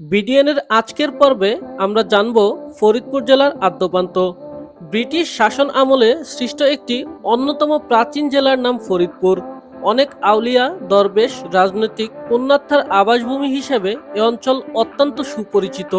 বিডিএনের আজকের পর্বে আমরা জানব ফরিদপুর জেলার আদ্যপান্ত। ব্রিটিশ শাসন আমলে সৃষ্ট একটি অন্যতম প্রাচীন জেলার নাম ফরিদপুর। অনেক আউলিয়া, দরবেশ, রাজনৈতিক পুণ্যার্থার আবাসভূমি হিসেবে এ অঞ্চল অত্যন্ত সুপরিচিত।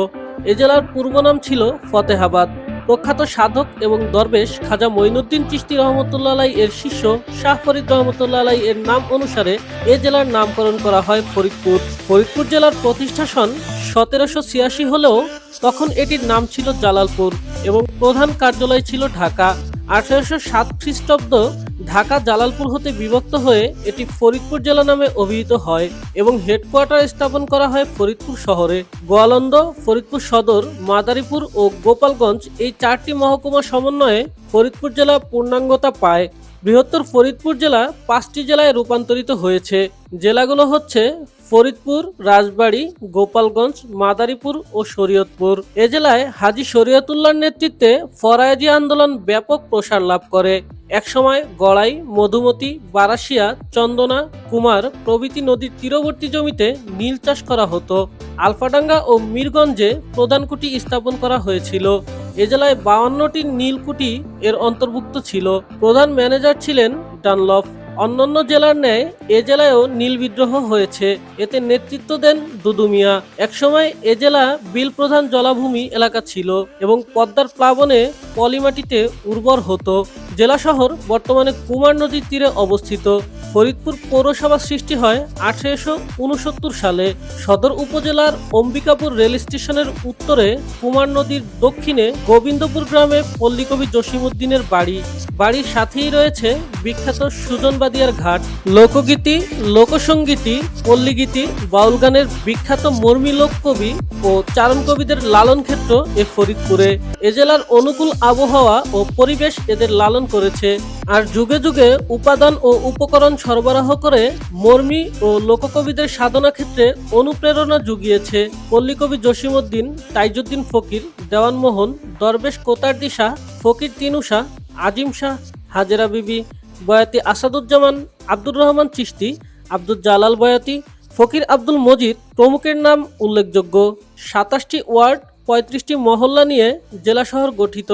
এ জেলার পূর্ব নাম ছিল ফতেহাবাদ। প্রখ্যাত সাধক এবং দরবেশ খাজা মঈনুদ্দিন চিস্তি রহমতুল্লাহ এর শিষ্য শাহ ফরিদ রহমতুল্লাহ এর নাম অনুসারে এ জেলার নামকরণ করা হয় ফরিদপুর। ফরিদপুর জেলার প্রতিষ্ঠা সন সতেরোশো ছিয়াশি হলেও তখন এটির নাম ছিল জালালপুর এবং প্রধান কার্যালয় ছিল ঢাকা। আঠারোশো সাত খ্রিস্টাব্দ ঢাকা জালালপুর হতে বিভক্ত হয়ে এটি ফরিদপুর জেলা নামে অভিহিত হয় এবং হেডকোয়ার্টার স্থাপন করা হয় ফরিদপুর শহরে। গোয়ালন্দ, ফরিদপুর সদর, মাদারীপুর ও গোপালগঞ্জ এই চারটি মহকুমা সমন্বয়ে ফরিদপুর জেলা পূর্ণাঙ্গতা পায়। বৃহত্তর ফরিদপুর জেলা পাঁচটি জেলায় রূপান্তরিত হয়েছে। জেলাগুলো হচ্ছে ফরিদপুর, রাজবাড়ী, গোপালগঞ্জ, মাদারীপুর ও শরীয়তপুর। এ জেলায় হাজী শরীয়তুল্লাহর নেতৃত্বে ফরায়েজি আন্দোলন ব্যাপক প্রসার লাভ করে। একসময় গড়াই, মধুমতি, বারাসিয়া, চন্দনা, কুমার প্রভৃতি নদীর তীরবর্তী জমিতে নীল চাষ করা হতো। আলফাডাঙ্গা ও মিরগঞ্জে প্রধান কুটি স্থাপন করা হয়েছিল। এ জেলায় বাউান্নটি নীলকুটি এর অন্তর্ভুক্ত ছিল। প্রধান ম্যানেজার ছিলেন ডানলফ। অন্যান্য জেলার ন্যায় এ জেলায়ও নীল বিদ্রোহ হয়েছে। এতে নেতৃত্ব দেন দুদুমিয়া একসময় এ জেলা বিল প্রধান জলাভূমি এলাকা ছিল এবং পদ্মার প্লাবনে পলিমাটিতে উর্বর হতো। জেলা শহর বর্তমানে কুমার নদীর তীরে অবস্থিত। ফরিদপুর পৌরসভা সৃষ্টি হয় আঠারোশো উনসত্তর সালে। সদর উপজেলার অম্বিকাপুর রেল স্টেশনের উত্তরে কুমার নদীর দক্ষিণে গোবিন্দপুর গ্রামে পল্লীকবি জসিমুদ্দিনের বাড়ি। বাড়ির সাথেই রয়েছে বিখ্যাত সুজনবাদিয়ার ঘাট, লোকগীতি, লোকসঙ্গীতি, পল্লীগীতি বাউল গানের বিখ্যাত মর্মী লোক কবি ও চারণ কবিদের লালন ক্ষেত্র এ ফরিদপুরে। এ জেলার অনুকূল আবহাওয়া ও পরিবেশ এদের লালন করেছে। আর যুগে যুগে উপাদান ও উপকরণ সরবরাহ করে মর্মী ও লোককবিদের সাধনা ক্ষেত্রে অনুপ্রেরণা জুগিয়েছে। পল্লীকবি জসিমউদ্দিন, তাইজুদ্দিন ফকির, দেওয়ানমোহন, দরবেশ কোতার্দি শাহ, ফকির তিনু শাহ, আজিম শাহ, হাজেরা বিবি বয়াতি আসাদুজ্জামান, আব্দুর রহমান চিশতি আব্দুল জালাল বয়াতি, ফকির আব্দুল মজিদ প্রমুখের নাম উল্লেখযোগ্য। সাতাশটি ওয়ার্ড, পঁয়ত্রিশটি মহল্লা নিয়ে জেলা শহর গঠিত।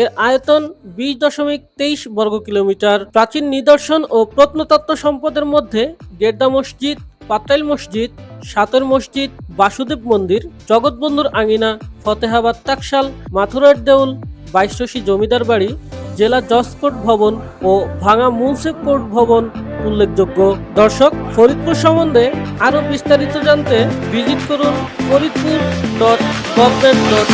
এর আয়তন বিশ দশমিক তেইশ বর্গ কিলোমিটার। প্রাচীন নিদর্শন ও প্রত্নতত্ত্ব সম্পদের মধ্যে গেদ্দা মসজিদ, পাতাইল মসজিদ, সাতর মসজিদ, বাসুদেব মন্দির, জগৎবন্ধুর আঙিনা, ফতেহাবাদ তাকশাল, মাথুরার দেউল, বাইশরশি জমিদার বাড়ি জেলা জজ কোর্ট ভবন ও ভাঙা মুন্সিপ কোর্ট ভবন উল্লেখযোগ্য দর্শক ফরিদপুর সম্বন্ধে আরও বিস্তারিত জানতে ভিজিট করুন ফরিদপুর ডট গভর্নমেন্ট ডট